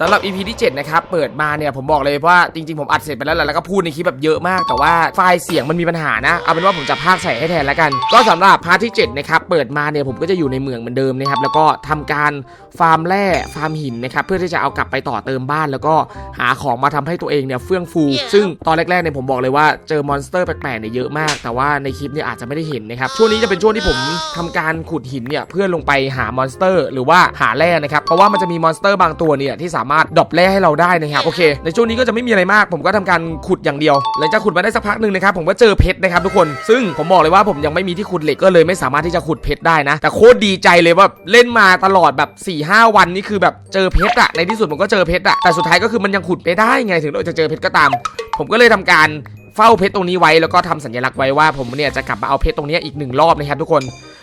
สำหรับ EP ที่ 7 นะครับ เปิดมาเนี่ย ผมบอกเลยว่าจริงๆ ผมอัดเสร็จไปแล้วแหละแล้วก็พูดในคลิปแบบเยอะมาก แต่ว่าไฟล์เสียงมันมีปัญหานะ เอาเป็นว่าผมจะพากย์ใส่ให้แทนแล้วกัน ก็สำหรับพาร์ทที่ 7 นะครับ เปิดมาเนี่ย ผมก็จะอยู่ในเมืองเหมือนเดิมนะครับ แล้วก็ทำการฟาร์มแร่ฟาร์มหินนะครับ เพื่อที่จะเอากลับไปต่อเติมบ้าน แล้วก็หาของมาทำให้ตัวเองเนี่ยเฟื่องฟู ซึ่งตอนแรกๆเนี่ยผมบอกเลยว่าเจอมอนสเตอร์แปลกๆเนี่ยเยอะมาก แต่ว่าในคลิปเนี่ยอาจจะไม่ได้เห็นนะครับ ช่วงนี้จะเป็นช่วงที่ผมทำการขุดหินเนี่ยเพื่อลงไปหามอนสเตอร์ หรือว่าหาแร่นะครับ เพราะว่ามันจะมีมอนสเตอร์บางตัวเนี่ยที่สามารถดรอปแร่ให้เราได้นะครับโอเค ในช่วงนี้ก็จะไม่มีอะไรมาก ผมก็ทำการขุดอย่างเดียวหลังจากขุดมาได้สักพักหนึ่งนะครับผมก็เจอเพชรนะครับทุกคนซึ่งผมบอกเลยว่าผมยังไม่มีที่ขุดเหล็กก็เลยไม่สามารถที่จะขุดเพชรได้นะ แต่โคตรดีใจเลยว่าเล่นมาตลอดแบบ4ี่ห้าวันนี่คือแบบเจอเพชรอะในที่สุดผมก็เจอเพชรอะแต่สุดท้ายก็คือมันยังขุดไม่ได้ไงถึงเราจะเจอเพชรก็ตาม ผมก็เลยทำการเฝ้าเพชรตรงนี้ไว้แล้วก็ทำสัญลักษณ์ไว้ว่าผมเนี่ยจะกลับมาเอาเพชรตรงเนี้ยอีกหนึ่งรอบนะครับทุกคน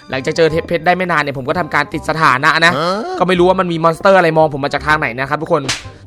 หลังจากเจอเพชรได้ไม่นานเนี่ยผมก็ทำการติดสถานะนะ ก็ไม่รู้ว่ามันมีมอนสเตอร์อะไรมองผมมาจากทางไหนนะครับทุกคน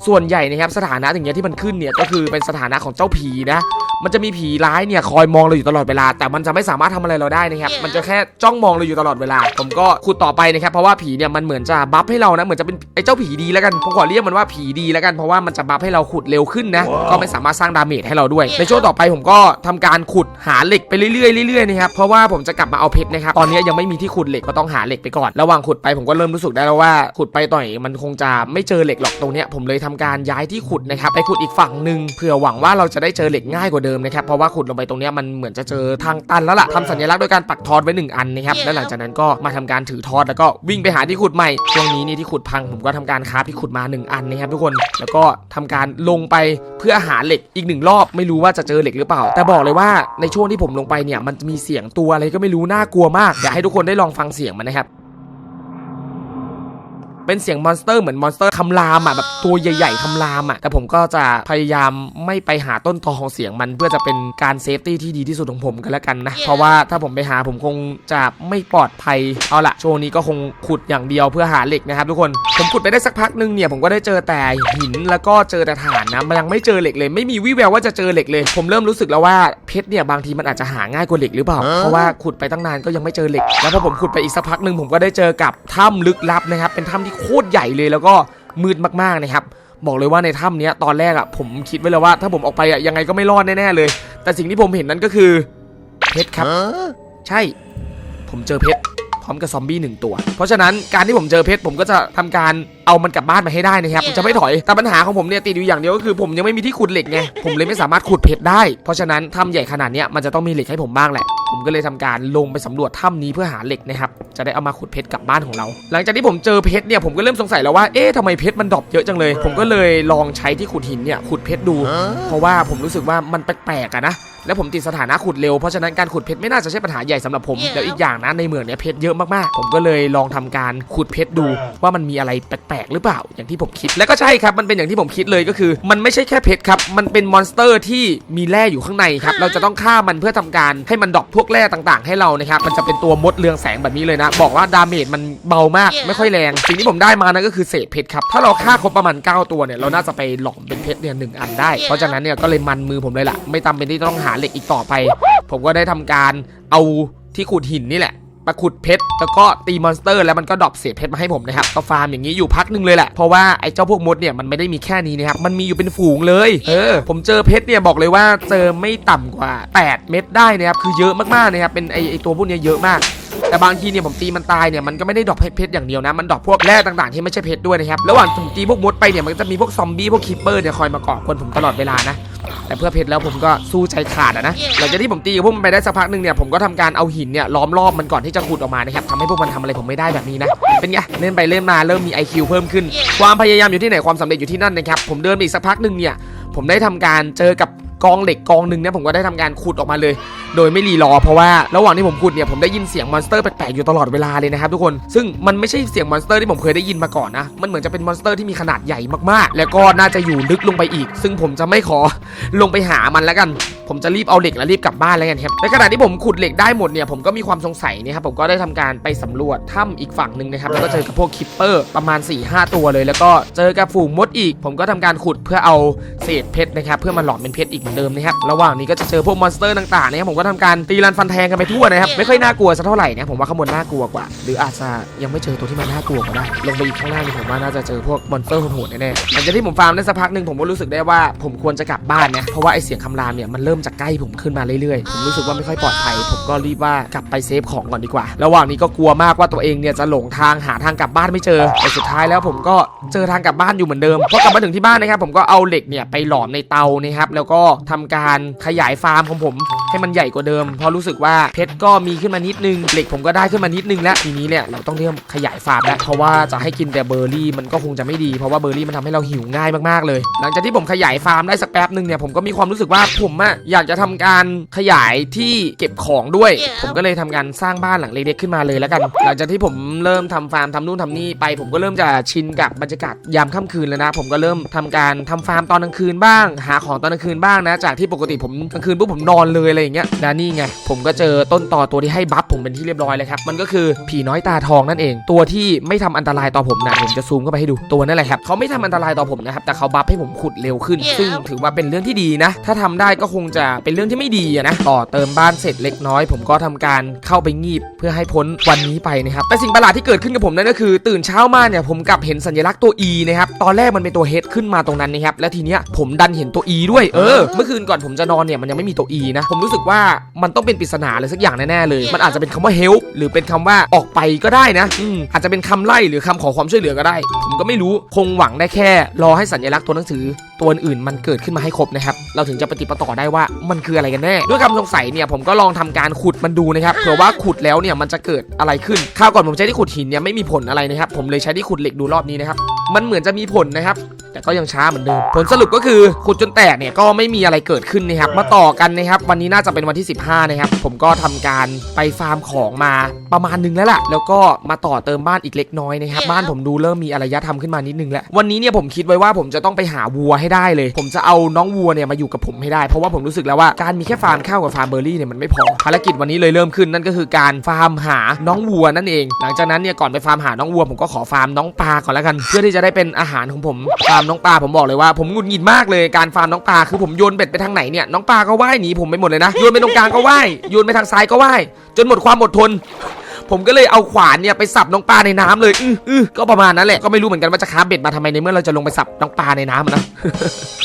ส่วนใหญ่นะครับสถานะอย่างเงี้ยที่มันขึ้นเนี่ยก็คือเป็นสถานะของเจ้าผีนะ มันจะมีผีร้ายเนี่ยคอยมองเราอยู่ตลอดเวลา แต่มันจะไม่สามารถทำอะไรเราได้นะครับ มันจะแค่จ้องมองเราอยู่ตลอดเวลา ผมก็ขุดต่อไปนะครับ เพราะว่าผีเนี่ยมันเหมือนจะบัฟให้เรานะ เหมือนจะเป็นไอ้เจ้าผีดีแล้วกัน ผมขอเรียกมันว่าผีดีแล้วกัน เพราะว่ามันจะบัฟให้เราขุดเร็วขึ้นนะ ก็ไม่สามารถสร้างดาเมจให้เราด้วย ในช่วงต่อไปผมก็ทำการขุดหาเหล็กไปเรื่อยๆเรื่อยๆนะครับ เพราะว่าผมจะกลับมาเอาเพชรนะครับ ตอนนี้ยังไม่มีที่ขุดเหล็กก็ต้องหาเหล็กไปก่อน ระหว่างขุดไปผมก็เริ่มรู้สึกได้แล้วว่าขุดไปต่อยมันคงจะไม่เจอเหล็กหรอกตรงเนี้ยผมเลยทำการย้ายที่ขุดนะครับไปขุดอีกฝั่งหนึ่งเผื่อหวังว่าเราจะได้เจอเหล็กง่ายกว่าเดิมนะครับเพราะว่าขุดลงไปตรงเนี้ยมันเหมือนจะเจอทางตันแล้วล่ะทำสัญลักษณ์โดยการปักทอดไว้หนึ่งอันนะครับและหลังจากนั้นก็มาทำการถือทอดแล้วก็วิ่งไปหาที่ขุดใหม่ช่วงนี้นี่ที่ขุดพังผมก็ทำการคราฟที่ขุดมาหนึ่งอันนะครับทุกคนแล้วก็ทำการลงไปเพื่อหาเหล็กอีกหนึ่งรอบไม่รู้ว่าจะเจอเหล็กหรือเปล่า แต่บอกเลยว่าในช่วงที่ผมลงไปเนี่ยมันจะมีเสียงตัวอะไรก็ไม่รู้น่ากลัวมากอยากให้ทุกคนได้ลองฟังเสียงมันนะครับ เป็นเสียงมอนสเตอร์เหมือนมอนสเตอร์คำรามอะแบบตัวใหญ่ ๆคำรามอะแต่ผมก็จะพยายามไม่ไปหาต้นตอของเสียงมันเพื่อจะเป็นการเซฟตี้ที่ดีที่สุดของผมกันแล้วกันนะ เพราะว่าถ้าผมไปหาผมคงจะไม่ปลอดภัยเอาละช่วงนี้ก็คงขุดอย่างเดียวเพื่อหาเหล็กนะครับทุกคนผมขุดไปได้สักพักหนึงเนี่ยผมก็ได้เจอแต่หินแล้วก็เจอแต่ถ่านนะมันยังไม่เจอเหล็กเลย ไม่มีวี่แววว่าจะเจอเหล็กเลย ผมเริ่มรู้สึกแล้วว่าเพชรเนี่ยบางทีมันอาจจะหาง่ายกว่าเหล็กหรือเปล่าเพราะว่าขุดไปตั้งนานก็ยังไม่เจอเหล็ก แล้วพอผมขุดไปอีกสักพักหนึ่งผมก็ได้เจอกับถ้ำลึกลับนะครับเป็นถ้ำที่โคตรใหญ่เลยแล้วก็มืดมากๆนะครับบอกเลยว่าในถ้ำเนี้ยตอนแรกอะผมคิดไว้เลยว่าถ้าผมออกไปอะยังไงก็ไม่รอดแน่ๆเลย แต่สิ่งที่ผมเห็นนั้นก็คือเพชรครับ ใช่ ผมเจอเพชรพร้อมกับซอมบี้หนึ่งตัว เพราะฉะนั้นการที่ผมเจอเพชรผมก็จะทำการเอามันกลับบ้านมาให้ได้นะครับผมจะไม่ถอย แต่ปัญหาของผมเนี่ยติดอยู่อย่างเดียวก็คือผมยังไม่มีที่ขุดเหล็กไง ผมเลยไม่สามารถขุดเพชรได้ เพราะฉะนั้นถ้ำใหญ่ขนาดเนี้ยมันจะต้องมีเหล็กให้ผมบ้างแหละ ผมก็เลยทำการลงไปสำรวจถ้ำนี้เพื่อหาเหล็กนะครับ จะได้เอามาขุดเพชรกลับบ้านของเรา หลังจากที่ผมเจอเพชรเนี่ยผมก็เริ่มสงสัยแล้วว่า เอ๊ะทำไมเพชรมันดรอปเยอะจังเลย ผมก็เลยลองใช้ที่ขุดหินเนี่ยขุดเพชรดู เพราะว่าผมรู้สึกว่ามันแปลกๆอะนะ แล้วผมติดสถานะขุดเร็วเพราะฉะนั้นการขุดเพชรไม่น่าจะใช่ปัญหาใหญ่สำหรับผมแล้วอีกอย่างนะในเมืองเนี่ยเพชรเยอะมากๆ ผมก็เลยลองทำการขุดเพชรดูว่ามันมีอะไรแปลกๆหรือเปล่าอย่างที่ผมคิด แล้วก็ใช่ครับมันเป็นอย่างที่ผมคิดเลยก็คือ มันไม่ใช่แค่เพชรครับมันเป็นมอนสเตอร์ที่มีแร่อยู่ข้างในครับเราจะต้องฆ่ามันเพื่อทำการให้มันดรอปพวกแร่ต่างๆ ให้เรานะครับมันจะเป็นตัวมดเรืองแสงแบบนี้เลยนะ บอกว่าดาเมจมันเบามากไม่ค่อยแรงสิ่งที่ผมได้มานั่นก็คือเศษเพชรครับถ้าเราฆ่าครบประมาณ 9 ตัวเนี่ยเราน่าจะไปหลอมเป็นเพชรเนี่ยหนึ่งอันได้เพราะฉะนั้นเนี่ยก็เลยมันมือผมเลยล่ะไม่จำเป็นที่ต้องหาเหล็กอีกต่อไป ผมก็ได้ทำการเอาที่ขุดหินนี่แหละมาขุดเพชรแล้วก็ตีมอนสเตอร์ แล้วมันก็ดรอปเศษเพชรมาให้ผมนะครับก็ฟาร์มอย่างนี้อยู่พักหนึ่งเลยแหละเพราะว่าไอ้เจ้าพวกมดเนี่ยมันไม่ได้มีแค่นี้นะครับมันมีอยู่เป็นฝูงเลยเออผมเจอเพชรเนี่ยบอกเลยว่าเจอไม่ต่ำกว่า 8 เม็ดได้นะครับคือเยอะมากๆนะครับเป็นไอ้ไอ้ตัวพวกเนี้ยเยอะมากแต่บางทีเนี่ยผมตีมันตายเนี่ยมันก็ไม่ได้ดรอปเพชรอย่างเดียวนะ มันดรอปพวกแร่ต่างๆที่ไม่ใช่เพชรด้วยนะครับระหว่างผมตีพวกมดไปเนี่ยมันก็จะมีพวกซอมบี้พวกคิปเปอร์เนี่ยคอยมาเกาะคนผมตลอดเวลานะ แต่เพื่อเพชรแล้วผมก็สู้ใจขาดอะนะหลังจากที่ผมตีกับพวกมันไปได้สักพักหนึ่งเนี่ยผมก็ทำการเอาหินเนี่ยล้อมรอบมันก่อนที่จะขุดออกมานะครับทำให้พวกมันทำอะไรผมไม่ได้แบบนี้นะเป็นไงเล่นไปเล่นมาเริ่มมี IQ เพิ่มขึ้น ความพยายามอยู่ที่ไหนความสำเร็จอยู่ที่นั่นนะครับผมเดินไปอีกสักพักหนึ่งเนี่ยผมได้ทำการเจอกับ กองเหล็กกองหนึ่งเนี่ยผมก็ได้ทำการขุดออกมาเลย โดยไม่รีรอเพราะว่าระหว่างที่ผมขุดเนี่ยผมได้ยินเสียงมอนสเตอร์แปลกๆอยู่ตลอดเวลาเลยนะครับทุกคนซึ่งมันไม่ใช่เสียงมอนสเตอร์ที่ผมเคยได้ยินมาก่อนนะมันเหมือนจะเป็นมอนสเตอร์ที่มีขนาดใหญ่มากๆ แล้วก็น่าจะอยู่ลึกลงไปอีก ซึ่งผมจะไม่ขอลงไปหามันแล้วกัน ผมจะรีบเอาเหล็กแล้วรีบกลับบ้านแล้วกันครับในขณะที่ผมขุดเหล็กได้หมดเนี่ยผมก็มีความสงสัยนะครับผมก็ได้ทำการไปสำรวจถ้ำอีกฝั่งหนึ่งนะครับแล้วก็เจอกับพวกคิปเปอร์ประมาณ 4-5 ตัวเลย แล้วก็เจอกับฝูงมดอีก ผมก็ทำการขุดเพื่อเอาเศษเพชรนะครับเพื่อมาหลอมเป็นเพชรอีกมือนเดิมนะครับระหว่างนี้ก็จะเจอพวกมอนสเตอร์ต่างๆนะครับผมก็ทำการตีรันฟันแทงกันไปทั่วนะครับไม่ค่อยน่ากลัวสักเท่าไหร่นะผมว่าข้างบนน่ากลัวกว่า หรืออาจจะยังไม่เจอตัวที่มันน่ากลัวก็ได้ ลงไปอีกข้างล่างนี่ผมว่าน่าจะเจอพวกมอนสเตอร์โหดๆแน่ๆหลังจากที่ผมฟาร์มได้สักพักหนึ่งผมก็รู้สึกได้ว่าผมควรจะกลับบ้านนะเพราะว่าไอเสียงคำรามเนี่ยมันเริ่มจากใกล้ผมขึ้นมาเรื่อยๆผมรู้สึกว่าไม่ค่อยปลอดภัย ผมก็รีบว่ากลับไปเซฟของก่อนดีกว่า ระหว่างนี้ก็กลัวมากว่าตัวเองเนี่ยจะหลงทางหาทางกลับบ้านไม่เจอแต่สุดท้ายแล้วผมก็เจอทางกลับบ้านอยู่เหมือนเดิมพอกลับมาถึงที่บ้านนะครับผมก็เอาเหล็กเนี่ยไปหลอมในเตานะครับแล้วก็ทำการขยายฟาร์มของผม ให้มันใหญ่กว่าเดิม เพราะรู้สึกว่าเพชรก็มีขึ้นมานิดนึงเหล็กผมก็ได้ขึ้นมานิดนึงแล้วทีนี้เนี่ยเราต้องเริ่มขยายฟาร์มแล้วเพราะว่าจะให้กินแต่เบอร์รี่มันก็คงจะไม่ดีเพราะว่าเบอร์รี่มันทำให้เราหิวง่ายมากๆเลย หลังจากที่ผมขยายฟาร์มได้สักแป๊บหนึ่งเนี่ยผมก็มีความรู้สึกว่าผมอะอยากจะทำการขยายที่เก็บของด้วย ผมก็เลยทำการสร้างบ้านหลังเล็กๆขึ้นมาเลยแล้วกัน หลังจากที่ผมเริ่มทำฟาร์มทำนู่นทำนี่ไป ผมก็เริ่มจะชินกับบรรยากาศยามค่ำคืนแล้วนะ ผมก็เริ่มทำการทำฟาร์มตอนกลางคืนบ้าง หาของตอนกลางคืนบ้างนะ จากที่ปกติผมกลางคืนปุ๊บผมนอนเลยอะไรอย่างเงี้ยแล้วนี่ไง ผมก็เจอต้นต่อตัวที่ให้บัฟผมเป็นที่เรียบร้อยเลยครับ มันก็คือผีน้อยตาทองนั่นเอง ตัวที่ไม่ทำอันตรายต่อผมนะผมจะซูมเข้าไปให้ดูตัวนั่นแหละครับเขาไม่ทำอันตรายต่อผมนะครับแต่เขาบัฟให้ผมขุดเร็วขึ้น ซึ่งถือว่าเป็นเรื่องที่ดีนะ ถ้าทำได้ก็คงจะเป็นเรื่องที่ไม่ดีอะนะต่อเติมบ้านเสร็จเล็กน้อย ผมก็ทำการเข้าไปงีบเพื่อให้พ้นวันนี้ไปนะครับแต่สิ่งประหลาดที่เกิดขึ้นกับผมนั่นก็คือ ตื่นเช้ามาเนี่ยผมกลับเห็นสัญลักษณ์ตัว E นะครับตอนแรกมันเป็นตัว H ขึ้นมาตรงนั้นนะครับแล้วทีเนี้ยผมดันเห็นตัว E ด้วยเออเมื่อคืนก่อนผมจะนอนเนี่ยมันยังไม่มีตัว E นะ ผมรู้สึกว่ามันต้องเป็นปริศนาอะไรสักอย่างแน่ๆเลย มันอาจจะเป็นคำว่า help หรือเป็นคำว่าออกไปก็ได้นะอืมอาจจะเป็นคำไล่หรือคำขอความช่วยเหลือก็ได้ ผมก็ไม่รู้คงหวังได้แค่ รอให้สัญลักษณ์ตัวหนังสือ ตัวอื่นมันเกิดขึ้นมาให้ครบนะครับ เราถึงจะปฏิปต่อได้ว่ามันคืออะไรกันแน่ ด้วยคำสงสัยเนี่ยผมก็ลองทำการขุดมันดูนะครับ เผื่อว่าขุดแล้วเนี่ยมันจะเกิดอะไรขึ้นคราวก่อนผมใช้ที่ขุดหินเนี่ยไม่มีผลอะไรนะครับ ผมเลยใช้ที่ขุดเหล็กดูรอบนี้นะครับ มันเหมือนจะมีผลนะครับ แต่ก็ยังช้าเหมือนเดิม ผลสรุปก็คือขุดจนแตกเนี่ยก็ไม่มีอะไรเกิดขึ้นนะครับ มาต่อกันนะครับ วันนี้น่าจะเป็นวันที่ 15 นะครับ ผมก็ทำการไปฟาร์มของมาประมาณนึงแล้วล่ะ แล้วก็มาต่อเติมบ้านอีกเล็กน้อยนะครับ บ้านผมดูเริ่มมีอารยธรรมขึ้นมานิดนึงแล้ว วันนี้เนี่ยผมคิดไว้ว่าผมจะต้องไปหาวัวให้ได้เลย ผมจะเอาน้องวัวเนี่ยมาอยู่กับผมให้ได้ เพราะว่าผมรู้สึกแล้วว่าการมีแค่ฟาร์มข้าวกับฟาร์มเบอร์รี่เนี่ยมันไม่พอภารกิจวันนี้เลยเริ่มขึ้นนั่นก็คือการฟาร์มหาน้องวัวนั่นเอง หลังจากนั้นเนี่ยก่อนไปฟาร์มหาน้องวัวผมก็ขอฟาร์มน้องปลาก่อนแล้วกัน เพื่อที่จะได้เป็นอาหารของผมฟาร์มน้องปลาผมบอกเลยว่าผมหงุดหงิดมากเลยการฟาร์มน้องปลาคือผมโยนเบ็ดไปทางไหนเนี่ยน้องปลาก็ว่ายหนีผมไปหมดเลยนะโยนไปตรงกลางก็ว่ายโยนไปทางซ้ายก็ว่ายจนหมดความอดทน ผมก็เลยเอาขวานเนี่ยไปสับน้องปลาในน้ำเลยอื้ออื้อก็ประมาณนั้นแหละก็ไม่รู้เหมือนกันว่าจะค้าเบ็ดมาทำไมในเมื่อเราจะลงไปสับน้องปลาในน้ำอะนะ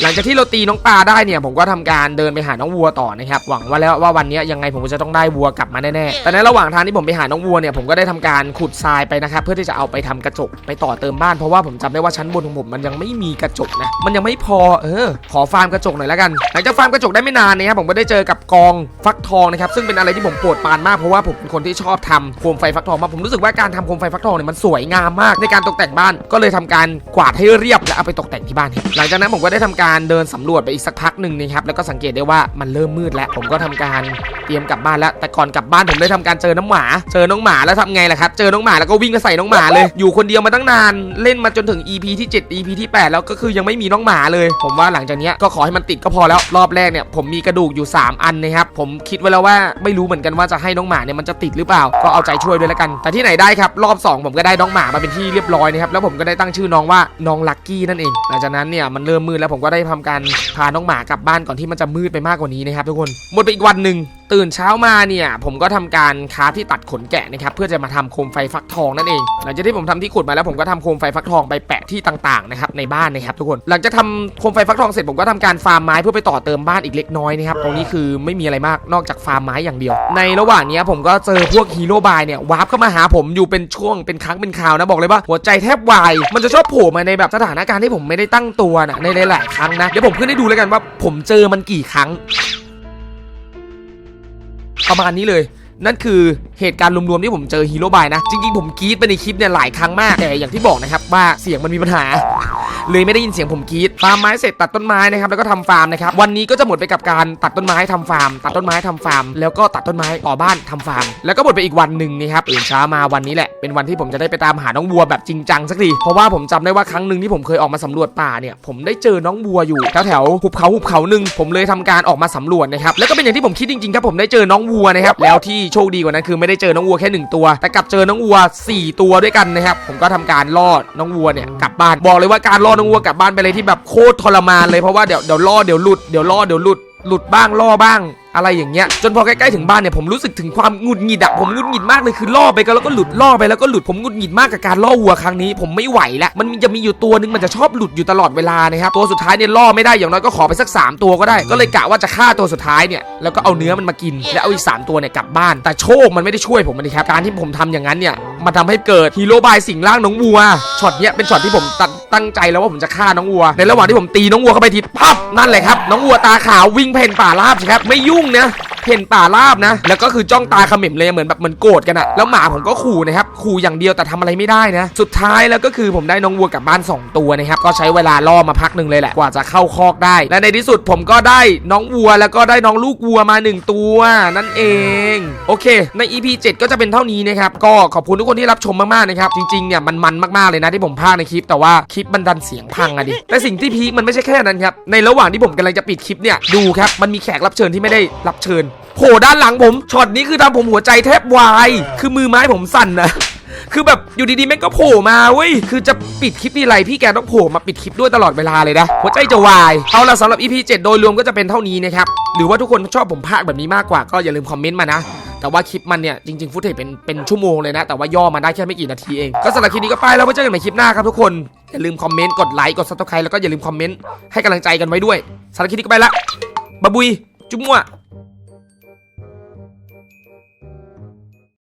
หลังจากที่เราตีน้องปลาได้เนี่ยผมก็ทำการเดินไปหาน้องวัวต่อนะครับหวังว่าแล้วว่าวันนี้ยังไงผมก็จะต้องได้วัวกลับมาแน่ๆแต่ในระหว่างทางที่ผมไปหาน้องวัวเนี่ยผมก็ได้ทำการขุดทรายไปนะครับเพื่อที่จะเอาไปทำกระจกไปต่อเติมบ้านเพราะว่าผมจำได้ว่าชั้นบนของผมมันยังไม่มีกระจกนะมันยังไม่พอเออ ขอฟาร์มกระจกหน่อยแล้วกันหลังจากฟาร์มกระจกได้ไม่นานนะครับผมก็ได้เจอกับกองฟักทองนะครับซึ่งเป็นอะไรที่ผมโปรดปรานมากเพราะว่าผมเป็นคนที่ชอบทำโคมไฟฟักทองมาผมรู้สึกว่าการทำโคมไฟฟักทองเนี่ยมันสวยงามมากในการตกแต่งบ้าน ก็เลยทำการกวาดให้เรียบและเอาไปตกแต่งที่บ้าน หลังจากนั้นผมก็ได้ทำการเดินสำรวจไปอีกสักพักหนึ่งนะครับแล้วก็สังเกตได้ว่ามันเริ่มมืดแล้ว ผมก็ทำการเตรียมกลับบ้านแล้ว แต่ก่อนกลับบ้านผมได้ทำการเจอน้องหมา เจอน้องหมาแล้วทำไงล่ะครับ เจอน้องหมาแล้วก็วิ่งมาใส่น้องหมาเลย อยู่คนเดียวมาตั้งนาน เล่นมาจนถึง EP ที่ 7 EP ที่ 8 แล้วก็คือยังไม่มีน้องหมาเลย ผมว่าหลังจากนี้ก็ขอให้มันติดก็พอแล้ว รอบแรกเนี่ยผมมีกระดูกอยู่ 3 อันนะครับ ผมคิดไว้แล้วว่าไม่รู้เหมือนกันว่าจะให้น้องหมาเนี่ยมันจะติดหรือเปล่า ก็เอาใจช่วยด้วยละกัน แต่ที่ไหนได้ครับรอบ 2 ผมก็ได้น้องหมามาเป็นที่เรียบร้อยนะครับแล้วผมก็ได้ตั้งชื่อน้องว่าน้องลักกี้นั่นเองหลังจากนั้นเนี่ยมันเริ่มมืดแล้วผมก็ได้ทำการพาน้องหมากลับบ้านก่อนที่มันจะมืดไปมากกว่านี้นะครับทุกคนหมดไปอีกวันหนึ่ง ตื่นเช้ามาเนี่ย ผมก็ทำการค้าที่ตัดขนแกะนะครับเพื่อจะมาทำโคมไฟฟักทองนั่นเองหลังจากที่ผมทำที่ขุดมาแล้วผมก็ทำโคมไฟฟักทองไปแปะที่ต่างๆนะครับในบ้านนะครับทุกคนหลังจากทำโคมไฟฟักทองเสร็จผมก็ทำการฟาร์มไม้เพื่อไปต่อเติมบ้านอีกเล็กน้อยนะครับตรงนี้คือไม่มีอะไรมากนอกจากฟาร์มไม้อย่างเดียว ในระหว่างนี้ผมก็เจอพวกฮีโร่บายเนี่ยวาร์ปเข้ามาหาผมอยู่เป็นช่วงเป็นครั้งเป็นคราวนะบอกเลยว่าหัวใจแทบวายมันจะชอบโผล่มาในแบบสถานการณ์ที่ผมไม่ได้ตั้งตัวนะในหลายๆครั้งนะเดี๋ยวผมขึ้นให้ดูแล้วกันว่าผมเจอมันกี่ครั้ง ประมาณนี้เลย นั่นคือเหตุการณ์รวมๆที่ผมเจอฮีโร่บายนะ จริงๆ ผมกรี๊ดไปในคลิปเนี่ยหลายครั้งมาก แต่อย่างที่บอกนะครับว่าเสียงมันมีปัญหา เลยไม่ได้ยินเสียงผมกรีดฟาร์มไม้เสร็จตัดต้นไม้นะครับแล้วก็ทำฟาร์มนะครับวันนี้ก็จะหมดไปกับการตัดต้นไม้ทำฟาร์ม ตัดต้นไม้ทำฟาร์ม แล้วก็ตัดต้นไม้ต่อบ้านทำฟาร์ม แล้วก็หมดไปอีกวันหนึ่งนะครับตื่นเช้ามาวันนี้แหละเป็นวันที่ผมจะได้ไปตามหาน้องวัวแบบจริงจังสักทีเพราะว่าผมจำได้ว่าครั้งหนึ่งที่ผมเคยออกมาสำรวจป่าเนี่ยผมได้เจอน้องวัวอยู่แถวแถวๆหุบเขาหุบเขาหนึ่งผมเลยทำการออกมาสำรวจนะครับแล้วก็เป็นอย่างที่ผมคิดจริงๆครับผมได้เจอน้องวัวนะครับแล้วที่โชคดีกว่านั้นคือไม่ได้เจอน้องวัวแค่หนึ่งตัว แต่กลับเจอน้องวัวสี่ตัวด้วยกันนะครับผมก็ทำการล่อน้องวัวเนี่ยกลับบ้านบอกเลยว่าการล่อนองวัวกลับบ้านไปนเลยที่แบบโคตรทรมานเลยเพราะว่าเดี๋ยวเดี๋ยวล่อเดี๋ยวหลุดเดี๋ยวล่อเดี๋ยวหลุดหลุดบ้างล่อบ้าง อะไรอย่างเงี้ยจนพอใกล้ๆถึงบ้านเนี่ยผมรู้สึกถึงความหงุดหงิดอะผมหงุดหงิดมากเลยคือล่อไปก็แล้วก็หลุดล่อไปแล้วก็หลุดผมหงุดหงิดมากกับการล่อวัวครั้งนี้ ผมไม่ไหวแล้วมันจะมีอยู่ตัวนึงมันจะชอบหลุดอยู่ตลอดเวลานะครับตัวสุดท้ายเนี่ยล่อไม่ได้อย่างน้อยก็ขอไปสัก 3 ตัวก็ได้ ก็เลยกะว่าจะฆ่าตัวสุดท้ายเนี่ยแล้วก็เอาเนื้อมันมากินแล้วเอาอีก3ตัวเนี่ยกลับบ้าน แต่โชคมันไม่ได้ช่วยผมนะครับการที่ผมทำอย่างนั้นเนี่ยมันทำให้เกิดฮีโร่บายสิงร่างน้องวัวช็อตเนี้ยเป็นช็อตที่ผมตั้งใจแล้วว่าผมจะฆ่าน้องวัว ในระหว่างที่ผมตีน้องวัวเข้าไปทีปั๊บนั่นแหละครับน้องวัวตาขาววิ่งเพ่นป่าราบสิครับไม่ยุ่งนะ เพ่นป่าราบนะ แล้วก็คือจ้องตาเขม็มเลยเหมือนแบบเหมือนโกรธกันอะแล้วหมาผมก็ขู่นะครับขู่อย่างเดียวแต่ทำอะไรไม่ได้นะ สุดท้ายแล้วก็คือผมได้น้องวัวกลับบ้าน 2 ตัวนะครับก็ใช้เวลาล่อมาพักหนึ่งเลยแหละกว่าจะเข้าคอกได้ และในที่สุดผมก็ได้น้องวัวแล้วก็ได้น้องลูกวัวมา 1 ตัว นั่นเอง โอเค ใน EP 7 ก็จะเป็นเท่านี้นะครับก็ขอบคุณทุกคนที่รับชมมากๆนะครับจริงๆเนี่ยมันมันมากๆเลยนะที่ผมพากในคลิปแต่ว่าคลิปมันดันเสียงพังอะดิแต่สิ่งที่พีคมันไม่ใช่แค่นั้นครับในระหว่างที่ผมกำลังจะปิดคลิปเนี่ยดูครับมันมีแขกรับเชิญที่ไม่ได้รับเชิญ โผล่ด้านหลังผมช็อตนี้คือทำผมหัวใจแทบวาย คือมือไม้ผมสั่นนะคือแบบอยู่ดีๆแม่งก็โผล่มาเว้ย คือจะปิดคลิปทีไรพี่แกต้องโผล่มาปิดคลิปด้วยตลอดเวลาเลยนะ หัวใจจะวาย เอาละสำหรับ EP 7 โดยรวมก็จะเป็นเท่านี้นะครับ หรือว่าทุกคนชอบผมพากย์แบบนี้มากกว่าก็อย่าลืมคอมเมนต์มานะ แต่ว่าคลิปมันเนี่ยจริงๆฟุตเทจเป็นเป็นชั่วโมงเลยนะ แต่ว่าย่อมาได้แค่ไม่กี่นาทีเอง ก็สำหรับคลิปนี้ก็ไปแล้วไว้เจอกันใหม่คลิปหน้าครับทุกคน อย่าลืมคอมเมนต์ กดไลค์ กดซับสไครต์แล้วก็อย่าลืมคอมเมนต์ให้กำลังใจกันไว้ด้วยสำหรับคลิปนี้ก็ไปละบายบุยจุ๊บมั่ว